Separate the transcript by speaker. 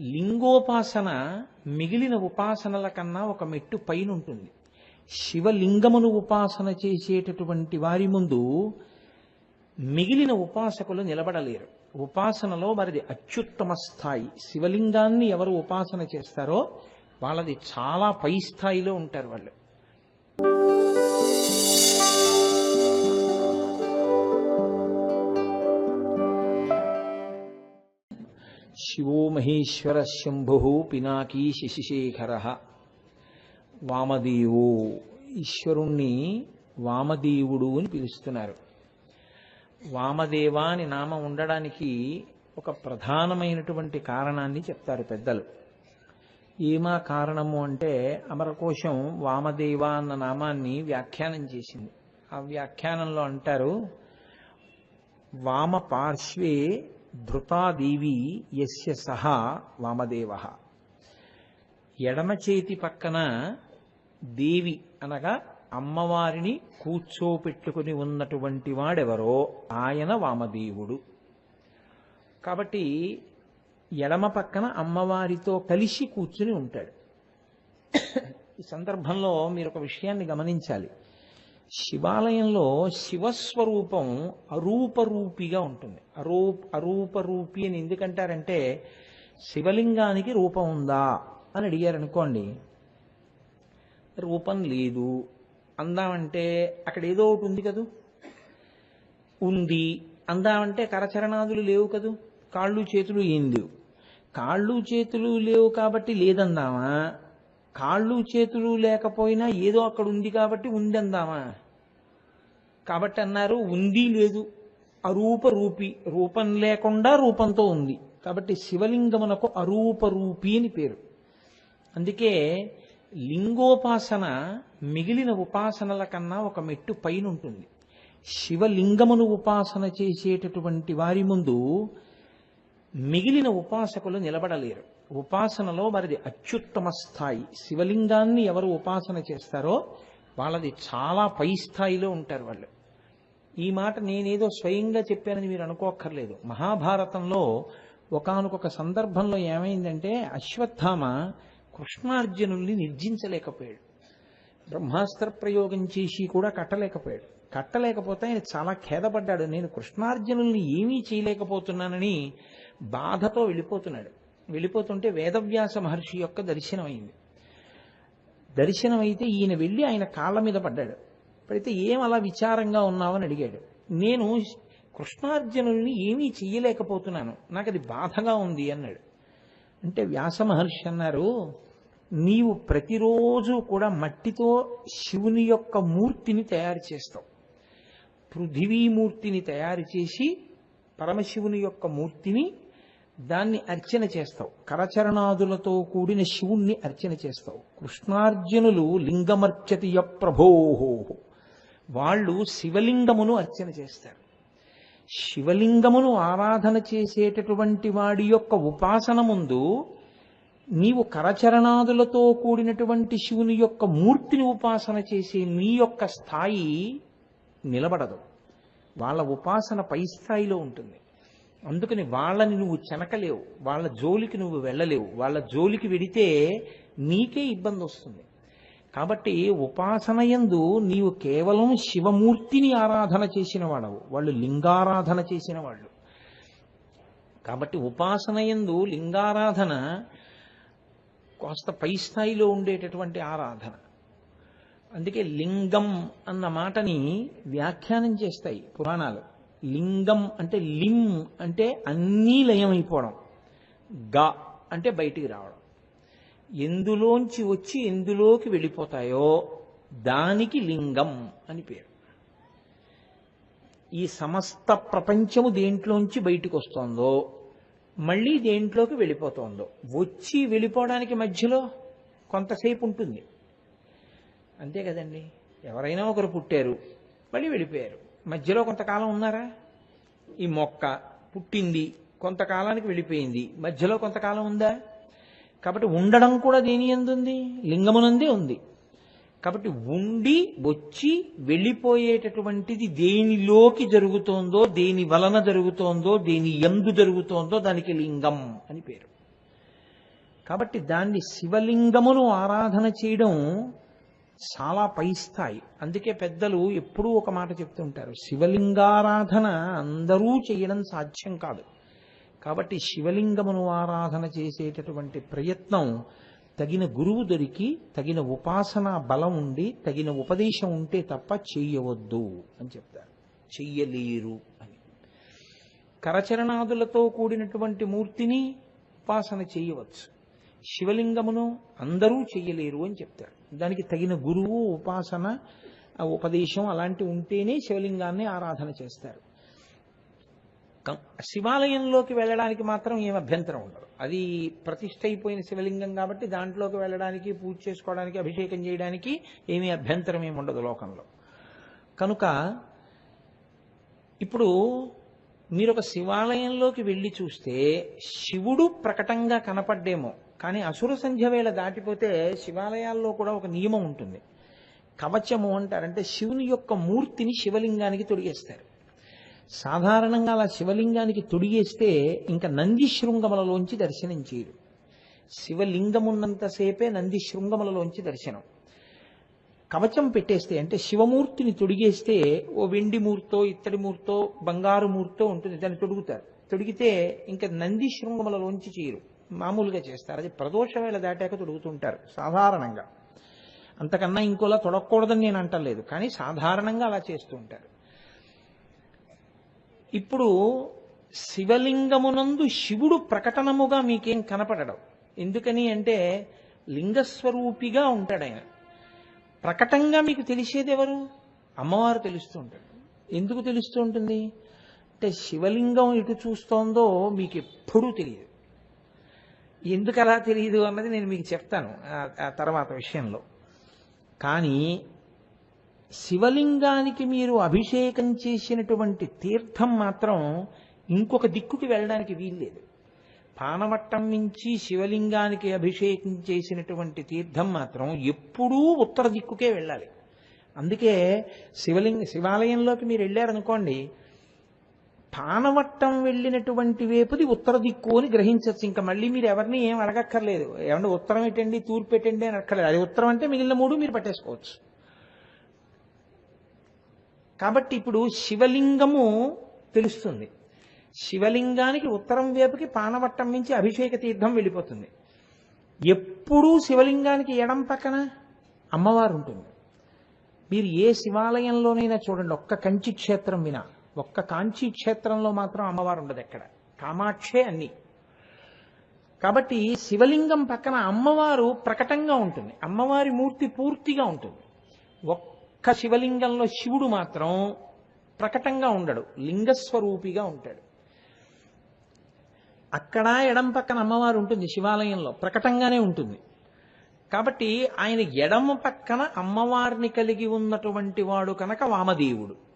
Speaker 1: లింగోపాసన మిగిలిన ఉపాసనల కన్నా ఒక మెట్టు పైన ఉంటుంది శివలింగమును ఉపాసన చేసేటటువంటి వారి ముందు మిగిలిన ఉపాసకులు నిలబడలేరు. ఉపాసనలో వారిది అత్యుత్తమ స్థాయి. శివలింగాన్ని ఎవరు ఉపాసన చేస్తారో వాళ్ళది చాలా పై స్థాయిలో ఉంటారు వాళ్ళు. శివో మహేశ్వర శంభు పినాకీ శశిశేఖర. వామదేవో ఈశ్వరుణ్ణి వామదేవుడు అని పిలుస్తున్నారు. వామదేవ అని నామం ఉండడానికి ఒక ప్రధానమైనటువంటి కారణాన్ని చెప్తారు పెద్దలు. ఏమా కారణము అంటే అమరకోశం వామదేవ అన్న నామాన్ని వ్యాఖ్యానం చేసింది. ఆ వ్యాఖ్యానంలో అంటారు వామ పార్శ్వే ధృతాదేవి యస్య సహా వామదేవ. ఎడమ చేతి పక్కన దేవి అనగా అమ్మవారిని కూర్చోపెట్టుకుని ఉన్నటువంటి వాడెవరో? ఆయన వామదేవుడు. కాబట్టి ఎడమ పక్కన అమ్మవారితో కలిసి కూర్చుని ఉంటాడు. ఈ సందర్భంలో మీరు ఒక విషయాన్ని గమనించాలి. శివాలయంలో శివస్వరూపం అరూపరూపిగా ఉంటుంది. అరూ అరూపరూపి అని ఎందుకంటారంటే శివలింగానికి రూపం ఉందా అని అడిగారు అనుకోండి రూపం లేదు. అందామంటే అక్కడ ఏదో ఒకటి ఉంది కదూ? ఉంది. అందామంటే కరచరణాదులు లేవు కదూ? కాళ్ళు చేతులు ఏం లేవు. కాళ్ళు చేతులు లేవు కాబట్టి లేదందామా? కాళ్ళు చేతులు లేకపోయినా ఏదో అక్కడ ఉంది కాబట్టి ఉంది అందామా కాబట్టి అన్నారు ఉంది లేదు. అరూప రూపి రూపం లేకుండా రూపంతో ఉంది. కాబట్టి శివలింగమునకు అరూప రూపి అని పేరు. అందుకే లింగోపాసన మిగిలిన ఉపాసనల కన్నా ఒక మెట్టు పైన ఉంటుంది శివలింగమును ఉపాసన చేసేటటువంటి వారి ముందు మిగిలిన ఉపాసకులు నిలబడలేరు. ఉపాసనలో వారిది అత్యుత్తమ స్థాయి. శివలింగాన్ని ఎవరు ఉపాసన చేస్తారో వాళ్ళది చాలా పై స్థాయిలో ఉంటారు వాళ్ళు. ఈ మాట నేనేదో స్వయంగా చెప్పానని మీరు అనుకోక్కర్లేదు. మహాభారతంలో ఒకనొక సందర్భంలో ఏమైందంటే అశ్వత్థామ కృష్ణార్జునుల్ని నిర్జించలేకపోయాడు. బ్రహ్మాస్త్ర ప్రయోగం చేసి కూడా కట్టలేకపోయాడు. కట్టలేకపోతే ఆయన చాలా ఖేదపడ్డాడు. నేను కృష్ణార్జునుల్ని ఏమీ చేయలేకపోతున్నానని బాధతో వెళ్ళిపోతున్నాడు. వెళ్ళిపోతుంటే వేదవ్యాస మహర్షి యొక్క దర్శనమైంది. దర్శనమైతే ఈయన వెళ్ళి ఆయన కాళ్ళ మీద పడ్డాడు. పడితే ఏం అలా విచారంగా ఉన్నావని అడిగాడు. నేను కృష్ణార్జునుని ఏమీ చెయ్యలేకపోతున్నాను. నాకు అది బాధగా ఉంది అన్నాడు. అంటే వ్యాస మహర్షి అన్నారు నీవు ప్రతిరోజు కూడా మట్టితో శివుని యొక్క మూర్తిని తయారు చేస్తావు. పృథివీమూర్తిని తయారు చేసి పరమశివుని యొక్క మూర్తిని దాన్ని అర్చన చేస్తావు. కరచరణాదులతో కూడిన శివుణ్ణి అర్చన చేస్తావు. కృష్ణార్జునులు లింగమర్చతియ ప్రభోహో వాళ్ళు శివలింగమును అర్చన చేస్తారు. శివలింగమును ఆరాధన చేసేటటువంటి వాడి యొక్క ఉపాసన ముందు నీవు కరచరణాదులతో కూడినటువంటి శివుని యొక్క మూర్తిని ఉపాసన చేసే నీ యొక్క స్థాయి నిలబడదు. వాళ్ళ ఉపాసన పై స్థాయిలో ఉంటుంది. అందుకని వాళ్ళని నువ్వు చెనకలేవు వాళ్ళ జోలికి నువ్వు వెళ్ళలేవు వాళ్ళ జోలికి వెడితే నీకే ఇబ్బంది వస్తుంది. కాబట్టి ఉపాసన యందు నీవు కేవలం శివమూర్తిని ఆరాధన చేసిన వాడవు వాళ్ళు లింగారాధన చేసిన వాళ్ళు కాబట్టి ఉపాసన యందు లింగారాధన కాస్త పై స్థాయిలో ఉండేటటువంటి ఆరాధన. అందుకే లింగం అన్న మాటని వ్యాఖ్యానం చేస్తాయి పురాణాలు. లింగం అంటే లిమ్ అంటే అన్నీ లయమైపోవడం. గ అంటే బయటికి రావడం. ఎందులోంచి వచ్చి ఎందులోకి వెళ్ళిపోతాయో దానికి లింగం అని పేరు. ఈ సమస్త ప్రపంచము దేంట్లోంచి బయటకు వస్తోందో మళ్ళీ దేంట్లోకి వెళ్ళిపోతోందో వచ్చి వెళ్ళిపోవడానికి మధ్యలో కొంతసేపు ఉంటుంది. అంతే కదండి. ఎవరైనా ఒకరు పుట్టారు మళ్ళీ వెళ్ళిపోయారు. మధ్యలో కొంతకాలం ఉన్నారా? ఈ మొక్క పుట్టింది కొంతకాలానికి వెళ్ళిపోయింది. మధ్యలో కొంతకాలం ఉందా? కాబట్టి ఉండడం కూడా దేని ఎందుంది? లింగమునందే ఉంది. కాబట్టి ఉండి వచ్చి వెళ్ళిపోయేటటువంటిది దేనిలోకి జరుగుతోందో దేని వలన జరుగుతోందో దేని ఎందు జరుగుతోందో దానికి లింగం అని పేరు. కాబట్టి దాన్ని శివలింగమును ఆరాధన చేయడం చాలా పై స్థాయి అందుకే పెద్దలు ఎప్పుడూ ఒక మాట చెప్తుంటారు శివలింగారాధన అందరూ చేయడం సాధ్యం కాదు. కాబట్టి శివలింగమును ఆరాధన చేసేటటువంటి ప్రయత్నం తగిన గురువు దొరికి తగిన ఉపాసనా బలం ఉండి తగిన ఉపదేశం ఉంటే తప్ప చెయ్యవద్దు అని చెప్తారు. చెయ్యలేరు అని. కరచరణాదులతో కూడినటువంటి మూర్తిని ఉపాసన చేయవచ్చు. శివలింగమును అందరూ చెయ్యలేరు అని చెప్తారు. దానికి తగిన గురువు ఉపాసన ఉపదేశం అలాంటి ఉంటేనే శివలింగాన్ని ఆరాధన చేస్తారు. శివాలయంలోకి వెళ్ళడానికి మాత్రం ఏం అభ్యంతరం ఉండదు. అది ప్రతిష్ట అయిపోయిన శివలింగం కాబట్టి దాంట్లోకి వెళ్ళడానికి పూజ చేసుకోవడానికి అభిషేకం చేయడానికి ఏమీ అభ్యంతరం ఏమి ఉండదు లోకంలో. కనుక ఇప్పుడు మీరు ఒక శివాలయంలోకి వెళ్ళి చూస్తే శివుడు ప్రకటంగా కనపడ్డేమో. కానీ అసుర సంధ్య వేళ దాటిపోతే శివాలయాల్లో కూడా ఒక నియమం ఉంటుంది. కవచము అంటారంటే శివుని యొక్క మూర్తిని శివలింగానికి తొడిగేస్తారు. సాధారణంగా అలా శివలింగానికి తొడిగేస్తే ఇంకా నంది శృంగములలోంచి దర్శనం చేయరు. శివలింగమున్నంతసేపే నంది శృంగములలోంచి దర్శనం. కవచం పెట్టేస్తే అంటే శివమూర్తిని తొడిగేస్తే ఓ వెండి మూర్తో ఇత్తడి మూర్తో బంగారు మూర్తో ఉంటుంది దాన్ని తొడుగుతారు. తొడిగితే ఇంకా నంది శృంగములలోంచి చేయరు మామూలుగా చేస్తారు. అది ప్రదోష వేళ దాటాక తొడుగుతుంటారు సాధారణంగా. అంతకన్నా ఇంకోలా తొడకూడదని నేను అంటలేదు కానీ సాధారణంగా అలా చేస్తూ ఉంటారు ఇప్పుడు శివలింగమునందు శివుడు ప్రకటనముగా మీకేం కనపడడం? ఎందుకని అంటే లింగస్వరూపిగా ఉంటాడు ఆయన. ప్రకటంగా మీకు తెలిసేది ఎవరు? అమ్మవారు తెలుస్తూ ఉంటాడు ఎందుకు తెలుస్తూ ఉంటుంది అంటే శివలింగం ఎటు చూస్తోందో మీకు ఎప్పుడూ తెలియదు. ఎందుకు అలా తెలియదు అన్నది నేను మీకు చెప్తాను ఆ- తర్వాత విషయంలో. కానీ శివలింగానికి మీరు అభిషేకం చేసినటువంటి తీర్థం మాత్రం ఇంకొక దిక్కుకి వెళ్ళడానికి వీల్లేదు. పానవట్టం నుంచి శివలింగానికి అభిషేకం చేసినటువంటి తీర్థం మాత్రం ఎప్పుడూ ఉత్తర దిక్కుకే వెళ్ళాలి. అందుకే శివలింగ శివాలయంలోకి మీరు వెళ్ళారనుకోండి పానవట్టం వెళ్ళినటువంటి వేపుది ఉత్తర దిక్కు అని గ్రహించవచ్చు ఇంకా మళ్ళీ మీరు ఎవరిని ఏం అడగక్కర్లేదు. ఏమన్నా ఉత్తరం ఎటండి తూర్పు పెట్టండి అని అక్కర్లేదు అది ఉత్తరం అంటే మిగిలిన మూడు మీరు పట్టేసుకోవచ్చు. కాబట్టి ఇప్పుడు శివలింగము తెలుస్తుంది. శివలింగానికి ఉత్తరం వేపుకి పానవట్టం నుంచి అభిషేక తీర్థం వెళ్ళిపోతుంది. ఎప్పుడూ శివలింగానికి ఎడం పక్కన అమ్మవారు ఉంటుంది. మీరు ఏ శివాలయంలోనైనా చూడండి ఒక్క కంచి క్షేత్రం వినా. ఒక్క కాంచీ క్షేత్రంలో మాత్రం అమ్మవారు ఉండదు ఎక్కడ. కామాక్షే అన్ని. కాబట్టి శివలింగం పక్కన అమ్మవారు ప్రకటంగా ఉంటుంది. అమ్మవారి మూర్తి పూర్తిగా ఉంటుంది. ఒక్క శివలింగంలో శివుడు మాత్రం ప్రకటంగా ఉండడు. లింగస్వరూపిగా ఉంటాడు. అక్కడ ఎడం పక్కన అమ్మవారు ఉంటుంది శివాలయంలో. ప్రకటంగానే ఉంటుంది. కాబట్టి ఆయన ఎడమ పక్కన అమ్మవారిని కలిగి ఉన్నటువంటి వాడు కనుక వామదేవుడు.